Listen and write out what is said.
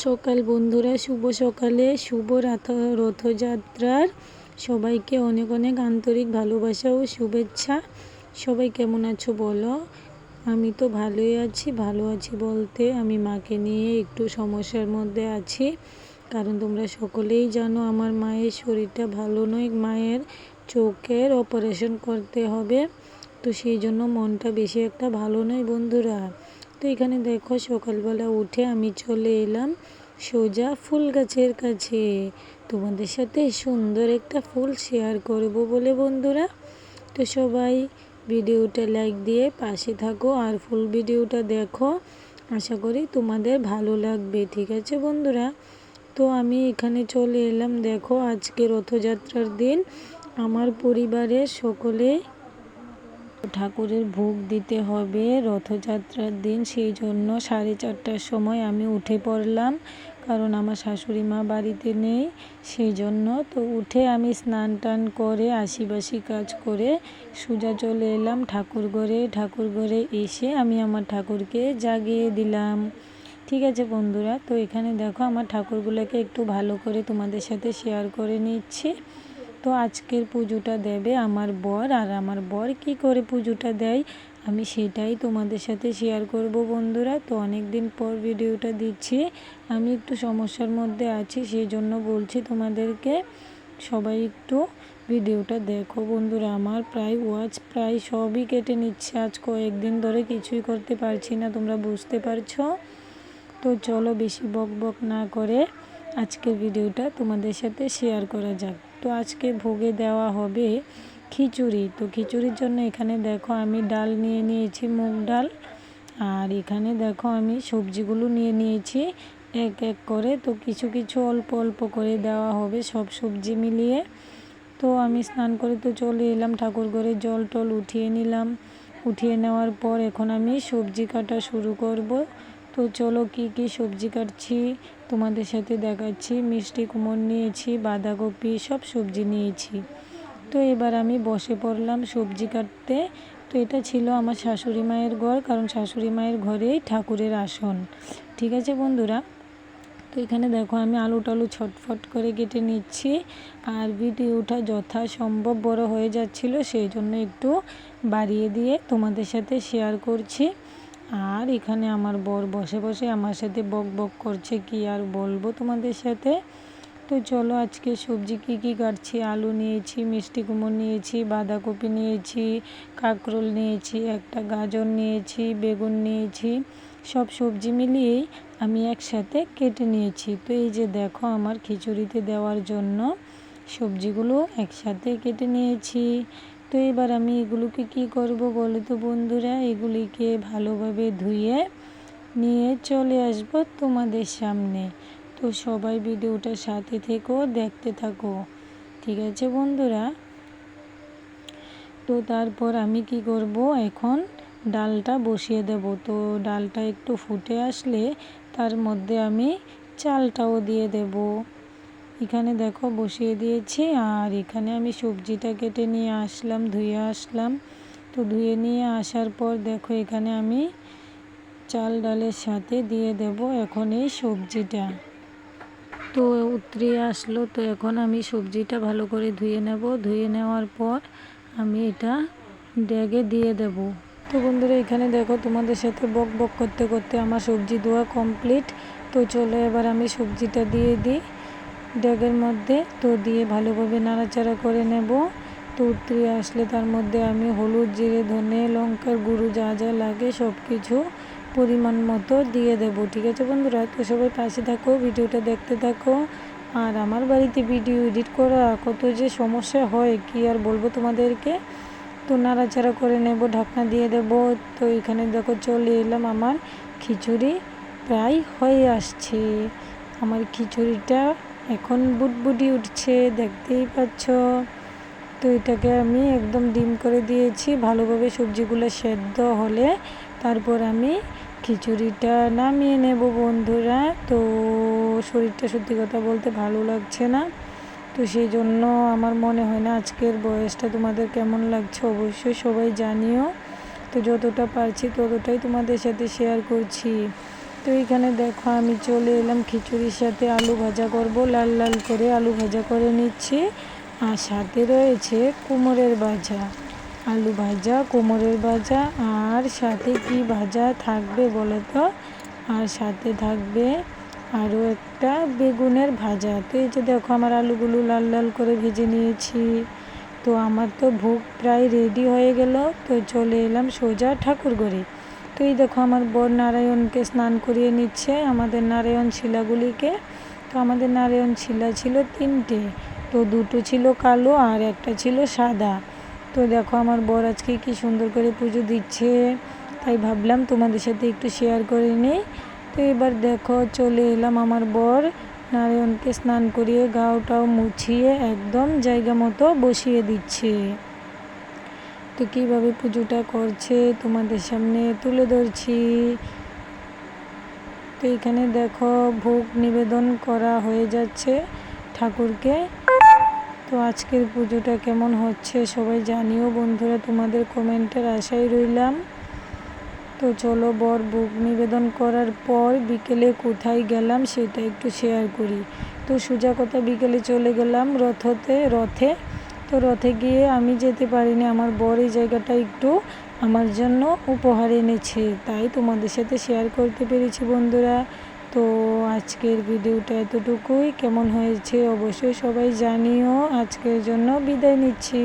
সকাল বন্ধুরা, শুভ সকালে শুভ রাথ, রথযাত্রার সবাইকে অনেক অনেক আন্তরিক ভালোবাসা ও শুভেচ্ছা। সবাই কেমন আছো বলো? আমি তো ভালোই আছি, ভালো আছি বলতে আমি মাকে নিয়ে একটু সমস্যার মধ্যে আছি। কারণ তোমরা সকলেই জানো আমার মায়ের শরীরটা ভালো নয়, মায়ের চোখের অপারেশন করতে হবে। তো সেই জন্য মনটা বেশি একটা ভালো নয় বন্ধুরা। তো এখানে দেখো সকালবেলা উঠে আমি চলে এলাম সোজা ফুল গাছের কাছে। তোমাদের সাথে সুন্দর একটা ফুল শেয়ার করব বলে বন্ধুরা। তো সবাই ভিডিওটা লাইক দিয়ে পাশে থাকো আর ফুল ভিডিওটা দেখো। আশা করি তোমাদের ভালো লাগবে, ঠিক আছে বন্ধুরা? তো আমি এখানে চলে এলাম, দেখো আজকে রথযাত্রার দিন। আমার পরিবারের সকলে ঠাকুরের ভোগ দিতে হবে। রথযাত্রার দিন, সেই জন্য সাড়ে চারটার সময় আমি উঠে পড়লাম, কারণ আমার শাশুড়ি মা বাড়িতে নেই। সেই জন্য তো উঠে আমি স্নান টান করে আশিবাসি কাজ করে সোজা চলে এলাম ঠাকুর ঘরে। ঠাকুর ঘরে এসে আমি আমার ঠাকুরকে জাগিয়ে দিলাম। ঠিক আছে বন্ধুরা, তো এখানে দেখো আমার ঠাকুরগুলোকে একটু ভালো করে তোমাদের সাথে শেয়ার করে নিচ্ছি। তো আজকের পুজোটা দেবে আমার বর। আর আমার বর কি করে পুজোটা দেয়? আমি সেটাই তোমাদের সাথে শেয়ার করব বন্ধুরা। তো অনেক দিন পর ভিডিওটা দিচ্ছি। আমি একটু সমস্যার মধ্যে আছি সেই জন্য বলছি তোমাদেরকে, সবাই একটু ভিডিওটা দেখো বন্ধুরা। আমার প্রায় ওয়াচ প্রায় সবই কেটে নিচ্ছে। আজ কয়েকদিন ধরে কিছুই করতে পারছি না, তোমরা বুঝতে পারছ? তো চলো বেশি বক বক না করে আজকের ভিডিওটা তোমাদের সাথে শেয়ার করা যাক। তো আজকে ভোগে দেওয়া হবে খিচুড়ি। তো খিচুড়ির জন্য এখানে দেখো আমি ডাল নিয়ে নিয়েছি, মুগ ডাল। আর এখানে দেখো আমি সবজিগুলো নিয়ে নিয়েছি এক এক করে। তো কিছু কিছু অল্প অল্প করে দেওয়া হবে সব সবজি মিলিয়ে। তো আমি স্নান করে তো চলে এলাম, ঠাকুর ঘরে জল টল উঠিয়ে নিলাম। উঠিয়ে নেওয়ার পর এখন আমি সবজি কাটা শুরু করব। তো চলো কি কি সবজি কাটছি তোমাদের সাথে দেখাচ্ছি, মিষ্টি কুমড় নিয়েছি, বাঁধাকপি, সব সবজি নিয়েছি। তো এবার আমি বসে পড়লাম সবজি কাটতে। তো এটা ছিল আমার শাশুড়ি মায়ের ঘর, কারণ শাশুড়ি মায়ের ঘরেই ঠাকুরের আসন। ঠিক আছে বন্ধুরা? তো এখানে দেখো আমি আলু টালু ছটফট করে কেটে নিচ্ছি, আর ভিডিওটা যথাসম্ভব বড় হয়ে যাচ্ছিল, সেই জন্য একটু বাড়িয়ে দিয়ে তোমাদের সাথে শেয়ার করছি। আর এখানে আমার বর বসে বসে আমার সাথে বক বক করছে, কি আর বলব তোমাদের সাথে? তো চলো আজকে সবজি কি কি কাটছি? আলু নিয়েছি, মিষ্টি কুমড় নিয়েছি, বাঁধাকপি নিয়েছি, কাঁকরোল নিয়েছি, একটা গাজর নিয়েছি, বেগুন নিয়েছি, সব সবজি মিলিয়েই আমি একসাথে কেটে নিয়েছি। তো এই যে দেখো আমার খিচুড়িতে দেওয়ার জন্য সবজিগুলো একসাথে কেটে নিয়েছি। তো এবার আমি এগুলোকে কি করব বলো তো বন্ধুরা? এগুলিকে ভালোভাবে ধুয়ে নিয়ে চলে আসব তোমাদের সামনে। তো সবাই ভিডিওটার সাথে থেকেও দেখতে থাকো। ঠিক আছে বন্ধুরা? তো তারপর আমি কি করব? এখন ডালটা বসিয়ে দেব। তো ডালটা একটু ফুটে আসলে তার মধ্যে আমি চালটাও দিয়ে দেব। এখানে দেখো বসিয়ে দিয়েছি, আর এখানে আমি সবজিটা কেটে নিয়ে আসলাম, ধুয়ে আসলাম। তো ধুয়ে নিয়ে আসার পর দেখো এখানে আমি চাল ডালের সাথে দিয়ে দেব এখন এই সবজিটা। তো উতরিয়ে আসলো, তো এখন আমি সবজিটা ভালো করে ধুয়ে নেব। ধুয়ে নেওয়ার পর আমি এটা ড্যাগে দিয়ে দেব। তো বন্ধুরা, এখানে দেখো তোমাদের সাথে বক বক করতে করতে আমার সবজি ধোয়া কমপ্লিট। তো চলো এবার আমি সবজিটা দিয়ে দিই। ড্যাগের মধ্যে তো দিয়ে ভালোভাবে নাড়াচাড়া করে নেব। তো উতরিয়ে আসলে তার মধ্যে আমি হলুদ, জিরে, ধনে, লঙ্কার গুঁড়ো যা যা লাগে সব কিছু পরিমাণ মতো দিয়ে দেব, ঠিক আছে বন্ধুরা? তো সবাই পাশে থাকো, ভিডিওটা দেখতে থাকো। আর আমার বাড়িতে ভিডিও এডিট করা কত যে সমস্যা হয়, কি আর বলব তোমাদেরকে? তো নাড়াচাড়া করে নেব, ঢাকনা দিয়ে দেব। তো এখানে দেখো চলে এলাম, আমার খিচুড়ি প্রায় হয়ে আসছে। আমার খিচুড়িটা এখন বুটবুটি উঠছে, দেখতেই পাচ্ছ। তো এটাকে আমি একদম ডিম করে দিয়েছি, ভালোভাবে সবজিগুলো সেদ্ধ হলে তারপর আমি খিচুড়িটা নামিয়ে নেব বন্ধুরা। তো শরীরটা সত্যি কথা বলতে ভালো লাগছে না। তো সেই জন্য আমার মনে হয় না আজকের বয়সটা তোমাদের কেমন লাগছে, অবশ্যই সবাই জানিও। তো যতটা পারছি ততটাই তোমাদের সাথে শেয়ার করছি। তো এখানে দেখো আমি চলে এলাম খিচুড়ির সাথে আলু ভাজা করব। লাল লাল করে আলু ভাজা করে নিচ্ছি। আর সাথে রয়েছে কুমোরের ভাজা, আলু ভাজা, কুমোরের ভাজা। আর সাথে কি ভাজা থাকবে বলো তো? আর সাথে থাকবে আরও একটা বেগুনের ভাজা। তো এই যে দেখো আমার আলুগুলো লাল লাল করে ভেজে নিয়েছি। তো আমার তো ভোগ প্রায় রেডি হয়ে গেল। তো চলে এলাম সোজা ঠাকুর ঘরে তো এই দেখো, আমার বর নারায়ণকে স্নান করিয়ে নিচ্ছে আমাদের নারায়ণ শিলাগুলিকে। তো আমাদের নারায়ণ শিলা ছিল তিনটে। তো দুটো ছিল কালো আর একটা ছিল সাদা। তো দেখো, আমার বর আজকে কি সুন্দর করে পুজো দিচ্ছে। তাই ভাবলাম তোমাদের সাথে একটু শেয়ার করে নিই। তো এবার দেখো, চলে এলাম আমার বর নারায়ণকে স্নান করিয়ে গাওটাও মুছিয়ে একদম জায়গা মতো বসিয়ে দিচ্ছে। তো কীভাবে পুজোটা করছে তোমাদের সামনে তুলে ধরছি। তো এখানে দেখো ভোগ নিবেদন করা হয়ে যাচ্ছে ঠাকুরকে। তো আজকের পুজোটা কেমন হচ্ছে সবাই জানিও বন্ধুরা, তোমাদের কমেন্টের আশায় রইলাম। তো চলো বর বুক নিবেদন করার পর বিকেলে কোথায় গেলাম সেটা একটু শেয়ার করি। তো সোজা কথা বিকেলে চলে গেলাম রথতে, রথে তো রথে গিয়ে আমি যেতে পারিনি, আমার বর এই জায়গাটা একটু আমার জন্য উপহার এনেছে, তাই তোমাদের সাথে শেয়ার করতে পেরেছি বন্ধুরা। তো আজকের ভিডিওটা এতটুকুই, কেমন হয়েছে অবশ্যই সবাই জানিও। আজকের জন্য বিদায় নিচ্ছি।